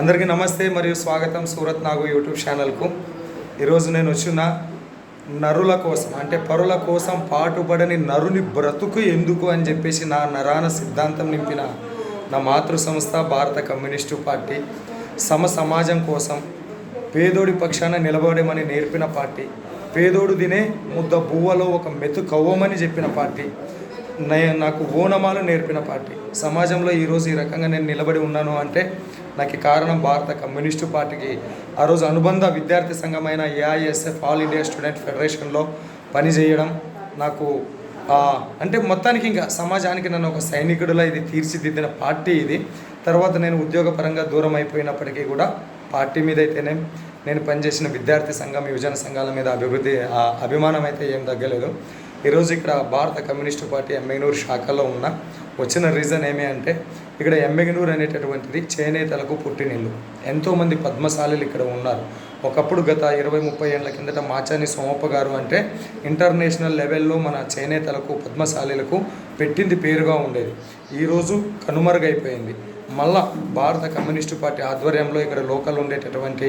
అందరికీ నమస్తే మరియు స్వాగతం సూరత్ నాగు యూట్యూబ్ ఛానల్కు. ఈరోజు నేను వచ్చిన నరుల కోసం అంటే పరుల కోసం పాటుపడని నరుని బ్రతుకు ఎందుకు అని చెప్పేసి నా నరాన సిద్ధాంతం నింపిన నా మాతృ సంస్థ భారత కమ్యూనిస్టు పార్టీ. సమ సమాజం కోసం పేదోడి పక్షాన నిలబడమని నేర్పిన పార్టీ. పేదోడు తినే ముద్ద బువ్వలో ఒక మెతు కవ్వమని చెప్పిన పార్టీ. నాకు ఓనమాలు నేర్పిన పార్టీ. సమాజంలో ఈరోజు ఈ రకంగా నేను నిలబడి ఉన్నాను అంటే నాకు కారణం భారత కమ్యూనిస్టు పార్టీకి. ఆ రోజు అనుబంధ విద్యార్థి సంఘమైన ఏఐఎస్ఎఫ్ ఆల్ ఇండియా స్టూడెంట్ ఫెడరేషన్లో పనిచేయడం నాకు అంటే మొత్తానికి ఇంకా సమాజానికి నన్ను ఒక సైనికుడిలా ఇది తీర్చిదిద్దిన పార్టీ ఇది. తర్వాత నేను ఉద్యోగపరంగా దూరం అయిపోయినప్పటికీ కూడా పార్టీ మీద అయితేనే నేను పనిచేసిన విద్యార్థి సంఘం యువజన సంఘాల మీద అభివృద్ధి అభిమానం అయితే ఏం తగ్గలేదు. ఈరోజు ఇక్కడ భారత కమ్యూనిస్టు పార్టీ ఎమ్మెనూరు శాఖలో ఉన్న వచ్చిన రీజన్ ఏమి అంటే ఇక్కడ ఎమ్మెగనూరు అనేటటువంటిది చేనేతలకు పుట్టినిల్లు. ఎంతోమంది పద్మశాలులు ఇక్కడ ఉన్నారు. ఒకప్పుడు గత ఇరవై ముప్పై ఏళ్ళ కిందట మాచాని సోమప్ప గారు అంటే ఇంటర్నేషనల్ లెవెల్లో మన చేనేతలకు పద్మశాలీలకు పెట్టింది పేరుగా ఉండేది. ఈరోజు కనుమరుగైపోయింది. మళ్ళా భారత కమ్యూనిస్టు పార్టీ ఆధ్వర్యంలో ఇక్కడ లోకల్ ఉండేటటువంటి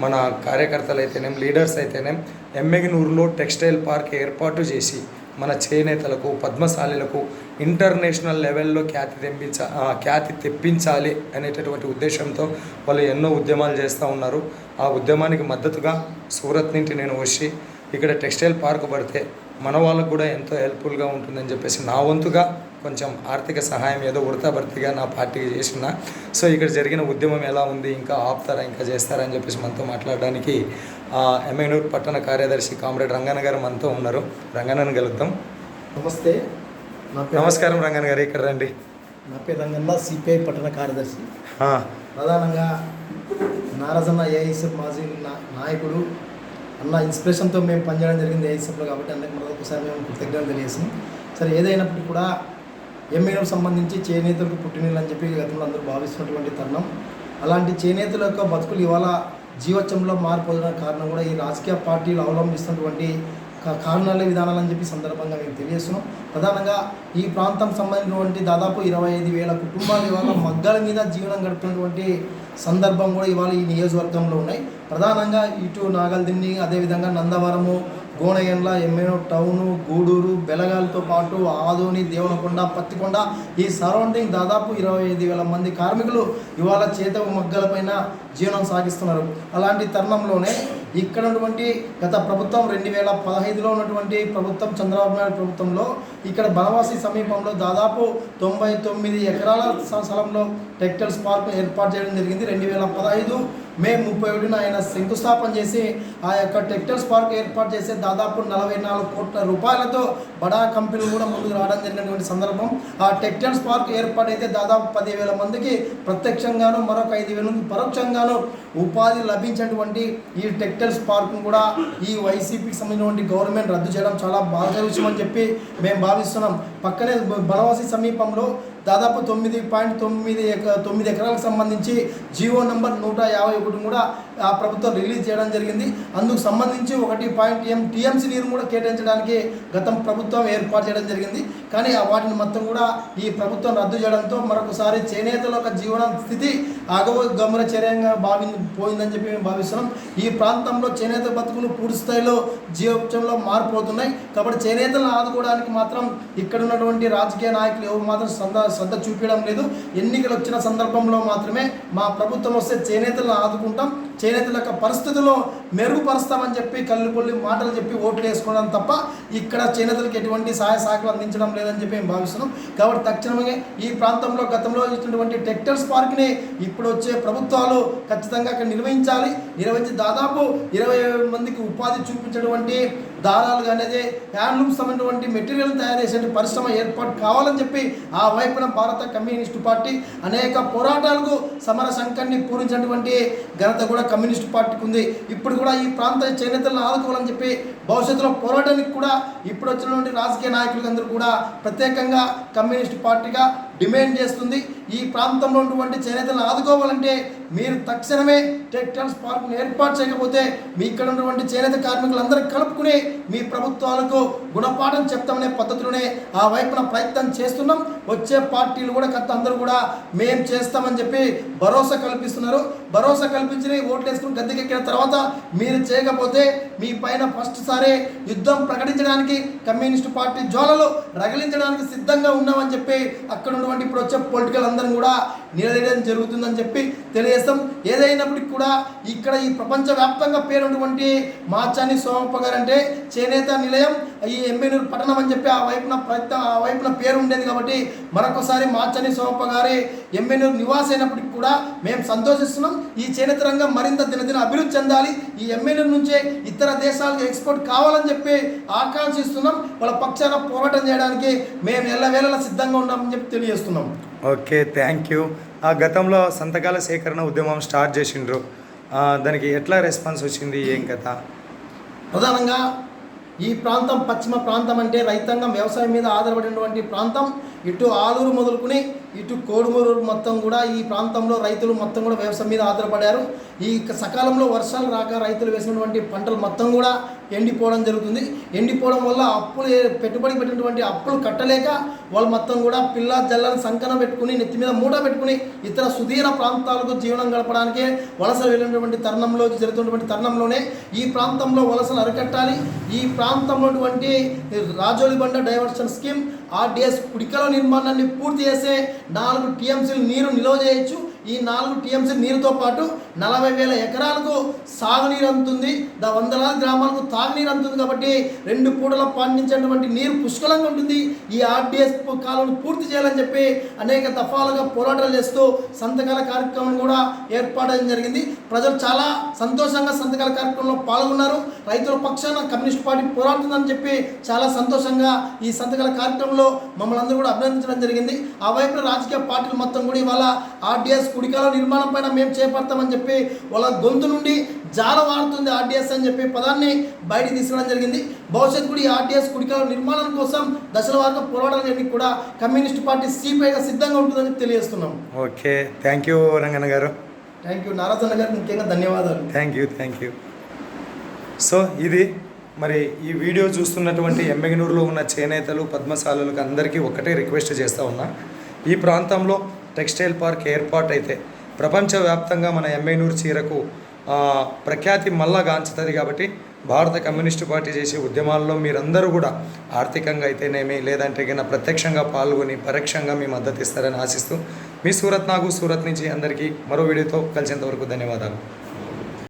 మన కార్యకర్తలు అయితేనేం లీడర్స్ అయితేనేం ఎమ్మెగినూరులో టెక్స్టైల్ పార్క్ ఏర్పాటు చేసి మన చేనేతలకు పద్మశాలిలకు ఇంటర్నేషనల్ లెవెల్లో ఖ్యాతి తెప్పించ ఖ్యాతి తెప్పించాలి అనేటటువంటి ఉద్దేశంతో వాళ్ళు ఎన్నో ఉద్యమాలు చేస్తూ ఉన్నారు. ఆ ఉద్యమానికి మద్దతుగా సూరత్ నుంచి నేను వచ్చి ఇక్కడ టెక్స్టైల్ పార్క్ పడితే మన వాళ్ళకు కూడా ఎంతో హెల్ప్ఫుల్గా ఉంటుందని చెప్పేసి నా వంతుగా కొంచెం ఆర్థిక సహాయం ఏదో ఉడతా భర్తీగా నా పార్టీకి చేసిన. సో ఇక్కడ జరిగిన ఉద్యమం ఎలా ఉంది? ఇంకా ఆపుతారా? ఇంకా చేస్తారా? అని చెప్పేసి మనతో మాట్లాడడానికి ఎమ్మెనూరు పట్టణ కార్యదర్శి కామ్రేడ్ రంగన్న గారు మనతో ఉన్నారు. రంగన్నను కలుద్దాం. నమస్తే. నా పేరు నమస్కారం రంగన్న గారు ఇక్కడ రండి. నా పేరు రంగన్న సిపిఐ పట్టణ కార్యదర్శి. ప్రధానంగా నారజన్న ఏఐఎస్ఎఫ్ మాజీ నాయకుడు అన్న ఇన్స్పిరేషన్తో మేము పనిచేయడం జరిగింది ఏఐఎస్ఎఫ్లో కాబట్టి అందుకు మరొకసారి మేము కృతజ్ఞతలు తెలియజేస్తాం సరే ఏదైనప్పటికీ కూడా ఎంఏకు సంబంధించి చేనేతలకు పుట్టినీళ్ళు అని చెప్పి గతంలో అందరూ భావిస్తున్నటువంటి తరుణం. అలాంటి చేనేతల యొక్క బతుకులు ఇవాళ జీవోత్సవంలో మారిపోతున్న కారణం కూడా ఈ రాజకీయ పార్టీలు అవలంబిస్తున్నటువంటి కా- కారణాలే విధానాలు అని చెప్పి సందర్భంగా మేము తెలియజేస్తున్నాం. ప్రధానంగా ఈ ప్రాంతం సంబంధించినటువంటి దాదాపు ఇరవై ఐదు వేల కుటుంబాలు ఇవాళ మగ్గాల మీద జీవనం గడుపుతున్నటువంటి సందర్భం కూడా ఇవాళ ఈ నియోజకవర్గంలో ఉన్నాయి. ప్రధానంగా ఇటు నాగల్దిన్ని అదేవిధంగా నందవరము గోనగండ్ల ఎమ్మెనో టౌను గూడూరు బెలగాలతో పాటు ఆదోని దేవనకొండ పత్తికొండ ఈ సరౌండింగ్ దాదాపు ఇరవై ఐదు వేల మంది కార్మికులు ఇవాళ చేత మగ్గలపైన జీవనం సాగిస్తున్నారు. అలాంటి తరుణంలోనే ఇక్కడ ఉన్నటువంటి గత ప్రభుత్వం రెండు వేల పదహైదులో ఉన్నటువంటి ప్రభుత్వం చంద్రబాబు నాయుడు ప్రభుత్వంలో ఇక్కడ బనవాసి సమీపంలో దాదాపు తొంభై తొమ్మిది ఎకరాల స్థలంలో టెక్టైల్స్ పార్క్ ఏర్పాటు చేయడం జరిగింది. రెండు వేల పదహైదు మే ముప్పై ఒకటిన ఆయన శంకుస్థాపన చేసి ఆ యొక్క టెక్టైల్స్ పార్క్ ఏర్పాటు చేసే దాదాపు నలభై నాలుగు కోట్ల రూపాయలతో బడా కంపెనీలు కూడా ముందుకు రావడం జరిగినటువంటి సందర్భం. ఆ టెక్టైల్స్ పార్క్ ఏర్పాటైతే దాదాపు పదివేల మందికి ప్రత్యక్షంగాను మరొక ఐదు వేల మంది పరోక్షంగాను ఉపాధి లభించినటువంటి ఈ టెక్టైల్స్ పార్క్ను కూడా ఈ వైసీపీకి సంబంధించినటువంటి గవర్నమెంట్ రద్దు చేయడం చాలా బాధ విషయం అని చెప్పి మేము భావిస్తున్నాం. పక్కనే బనవాసి సమీపంలో దాదాపు తొమ్మిది పాయింట్ తొమ్మిది ఎక తొమ్మిది ఎకరాలకు సంబంధించి జియో నెంబర్ నూట యాభై ఒకటి కూడా ఆ ప్రభుత్వం రిలీజ్ చేయడం జరిగింది. అందుకు సంబంధించి ఒకటి పాయింట్ ఎం టీఎంసీ నీరు కూడా కేటాయించడానికి గతం ప్రభుత్వం ఏర్పాటు చేయడం జరిగింది. కానీ ఆ వాటిని మొత్తం కూడా ఈ ప్రభుత్వం రద్దు చేయడంతో మరొకసారి చేనేతల యొక్క జీవన స్థితి అగవ గమన చర్యంగా భావి పోయిందని చెప్పి మేము భావిస్తున్నాం. ఈ ప్రాంతంలో చేనేత బతుకులు పూర్తి స్థాయిలో జీవోపంలో మారిపోతున్నాయి కాబట్టి చేనేతలను ఆదుకోవడానికి మాత్రం ఇక్కడ ఉన్నటువంటి రాజకీయ నాయకులు ఎవరు మాత్రం సందా శ్రద్ధ చూపించడం లేదు. ఎన్నికలు వచ్చిన సందర్భంలో మాత్రమే మా ప్రభుత్వం వస్తే చేనేతలను ఆదుకుంటాం. చేనేతల యొక్క పరిస్థితుల్లో మెరుగుపరుస్తామని చెప్పి కళ్ళుకొల్లి మాటలు చెప్పి ఓట్లు వేసుకోవడం తప్ప ఇక్కడ చేనేతలకు ఎటువంటి సహాయ సహకారం అందించడం లేదని చెప్పి మేము భావిస్తున్నాం. కాబట్టి తక్షణమే ఈ ప్రాంతంలో గతంలో ఇచ్చినటువంటి టెక్టర్స్ పార్క్ని ఇప్పుడు వచ్చే ప్రభుత్వాలు ఖచ్చితంగా అక్కడ నిర్వహించాలి. నిర్వహించి దాదాపు ఇరవై మందికి ఉపాధి చూపించినటువంటి దారాలు అనేది హ్యాండ్లూమ్స్ సంబంధించినటువంటి మెటీరియల్ తయారు చేసే పరిశ్రమ ఏర్పాటు కావాలని చెప్పి ఆ వైపున భారత కమ్యూనిస్టు పార్టీ అనేక పోరాటాలకు సమర శంఖాన్ని పూరించినటువంటి ఘనత కూడా కమ్యూనిస్ట్ పార్టీకి ఉంది. ఇప్పుడు కూడా ఈ ప్రాంత చేనేతలను ఆదుకోవాలని చెప్పి భవిష్యత్తులో పోరాటానికి కూడా ఇప్పుడు వచ్చినటువంటి రాజకీయ నాయకులందరూ కూడా ప్రత్యేకంగా కమ్యూనిస్ట్ పార్టీగా డిమాండ్ చేస్తుంది. ఈ ప్రాంతంలో ఉన్నటువంటి చేనేతలను ఆదుకోవాలంటే మీరు తక్షణమే టెక్టైల్స్ పార్క్ను ఏర్పాటు చేయకపోతే మీ ఇక్కడ ఉన్నటువంటి చేనేత కార్మికులందరూ కలుపుకుని మీ ప్రభుత్వాలకు గుణపాఠం చెప్తామనే పద్ధతిలోనే ఆ వైపున ప్రయత్నం చేస్తున్నాం. వచ్చే పార్టీలు కూడా కథ అందరూ కూడా మేం చేస్తామని చెప్పి భరోసా కల్పిస్తున్నారు. భరోసా కల్పించి ఓట్లు వేసుకుని గద్దెకెక్కిన తర్వాత మీరు చేయకపోతే మీ పైన ఫస్ట్ సారే యుద్ధం ప్రకటించడానికి కమ్యూనిస్ట్ పార్టీ జ్వాలలు రగిలించడానికి సిద్ధంగా ఉన్నామని చెప్పి అక్కడ ఉన్నటువంటి ఇప్పుడు వచ్చే పొలిటికల్ అందరం కూడా నిలదీయడం జరుగుతుందని చెప్పి తెలియజేస్తాం. ఏదైనప్పటికీ కూడా ఇక్కడ ఈ ప్రపంచవ్యాప్తంగా పేరున్నటువంటి మాచాని సోమప్ప గారు అంటే చేనేత నిలయం ఈ ఎమ్మెనూరు పట్టణం అని చెప్పి ఆ వైపున ప్రయత్నం ఆ వైపున పేరు ఉండేది కాబట్టి మరొకసారి మాచని సోమప్ప గారి ఎమ్మెనూరు నివాస అయినప్పటికీ కూడా మేము సంతోషిస్తున్నాం. ఈ చేనేత రంగం మరింత దినదిన అభివృద్ధి చెందాలి. ఈ ఎమ్మెనూరు నుంచే ఇతర దేశాలకు ఎక్స్పోర్ట్ కావాలని చెప్పి ఆకాంక్షిస్తున్నాం. వాళ్ళ పక్షాన పోరాటం చేయడానికి మేము ఎల్లవేళలా సిద్ధంగా ఉన్నామని చెప్పి తెలియజేస్తున్నాం. ఓకే థ్యాంక్ యూ ఆ గతంలో సంతకాల సేకరణ ఉద్యమం స్టార్ట్ చేసిండ్రు. దానికి ఎట్లా రెస్పాన్స్ వచ్చింది? ఏం కథ? ప్రధానంగా ఈ ప్రాంతం పశ్చిమ ప్రాంతం అంటే రైతాంగం వ్యవసాయం మీద ఆధారపడినటువంటి ప్రాంతం. ఇటు ఆలూరు మొదలుకుని ఇటు కోడుమూరు మొత్తం కూడా ఈ ప్రాంతంలో రైతులు మొత్తం కూడా వ్యవసాయం మీద ఆధారపడారు. ఈ సకాలంలో వర్షాలు రాక రైతులు వేసినటువంటి పంటలు మొత్తం కూడా ఎండిపోవడం జరుగుతుంది. ఎండిపోవడం వల్ల అప్పులు పెట్టుబడి పెట్టినటువంటి అప్పులు కట్టలేక వాళ్ళు మొత్తం కూడా పిల్ల జల్లని సంకనం పెట్టుకుని నెత్తి మీద మూట పెట్టుకుని ఇతర సుదీర ప్రాంతాలకు జీవనం గడపడానికే వలస వెళ్ళినటువంటి తరుణంలో జరుగుతున్నటువంటి తరుణంలోనే ఈ ప్రాంతంలో వలసలు అరికట్టాలి. ఈ ప్రాంతంలో రాజోలి బండ డైవర్షన్ స్కీమ్ ఆర్డిఎస్ కుడికల నిర్మాణాన్ని పూర్తి చేసే నాలుగు టీఎంసీలు నీరు నిల్వ చేయొచ్చు. ఈ నాలుగు టీఎంసీ నీరుతో పాటు నలభై వేల ఎకరాలకు సాగునీరు అందుతుంది. దా వందలాది గ్రామాలకు తాగునీరు అందుతుంది కాబట్టి రెండు పూటల పండించేటువంటి నీరు పుష్కలంగా ఉంటుంది. ఈ ఆర్డిఎస్ కాలను పూర్తి చేయాలని చెప్పి అనేక దఫాలుగా పోరాటాలు చేస్తూ సంతకాల కార్యక్రమం కూడా ఏర్పాటు జరిగింది. ప్రజలు చాలా సంతోషంగా సంతకాల కార్యక్రమంలో పాల్గొన్నారు. రైతుల పక్షాన కమ్యూనిస్ట్ పార్టీ పోరాడుతుందని చెప్పి చాలా సంతోషంగా ఈ సంతకాల కార్యక్రమంలో మమ్మల్ని అందరూ కూడా అభినందించడం జరిగింది. ఆ వైపు రాజకీయ పార్టీలు మొత్తం కూడా ఇవాళ ఆర్డీఎస్ కుడికాల నిర్మాణం పైన మేము చేపడతామని చెప్పి వాళ్ళ గొంతు నుండి జాల వాడుతుంది ఆర్డీఎస్ అని చెప్పి పదాన్ని బయటికి తీసుకురావడం జరిగింది. భవిష్యత్తు కూడా ఈ ఆర్డీఎస్ కుడికాల నిర్మాణం కోసం దశల పోరాటం చేయడానికి కూడా కమ్యూనిస్ట్ పార్టీ సిపిఐగా సిద్ధంగా ఉంటుందని తెలియజేస్తున్నాం. ఓకే థ్యాంక్ యూ రంగన్న గారు. థ్యాంక్ యూ నారాజన్న గారికి ముఖ్యంగా ధన్యవాదాలు. Thank you thank you so ఇది మరి ఈ వీడియో చూస్తున్నటువంటి ఎమ్మెగనూరులో ఉన్న చేనేతలు పద్మశాలులకు అందరికీ ఒకటే రిక్వెస్ట్ చేస్తూ ఉన్నా. ఈ ప్రాంతంలో టెక్స్టైల్ పార్క్ ఏర్పాటు అయితే ప్రపంచవ్యాప్తంగా మన ఎమ్మెగనూరు చీరకు ప్రఖ్యాతి మళ్ళా గాంచుతుంది కాబట్టి భారత కమ్యూనిస్టు పార్టీ చేసే ఉద్యమాల్లో మీరందరూ కూడా ఆర్థికంగా అయితేనేమి లేదంటే కన్నా ప్రత్యక్షంగా పాల్గొని పరోక్షంగా మీ మద్దతు ఇస్తారని ఆశిస్తూ మీ సూరత్ నాగు సూరత్ నుంచి అందరికీ మరో వీడియోతో కలిసేంత వరకు ధన్యవాదాలు.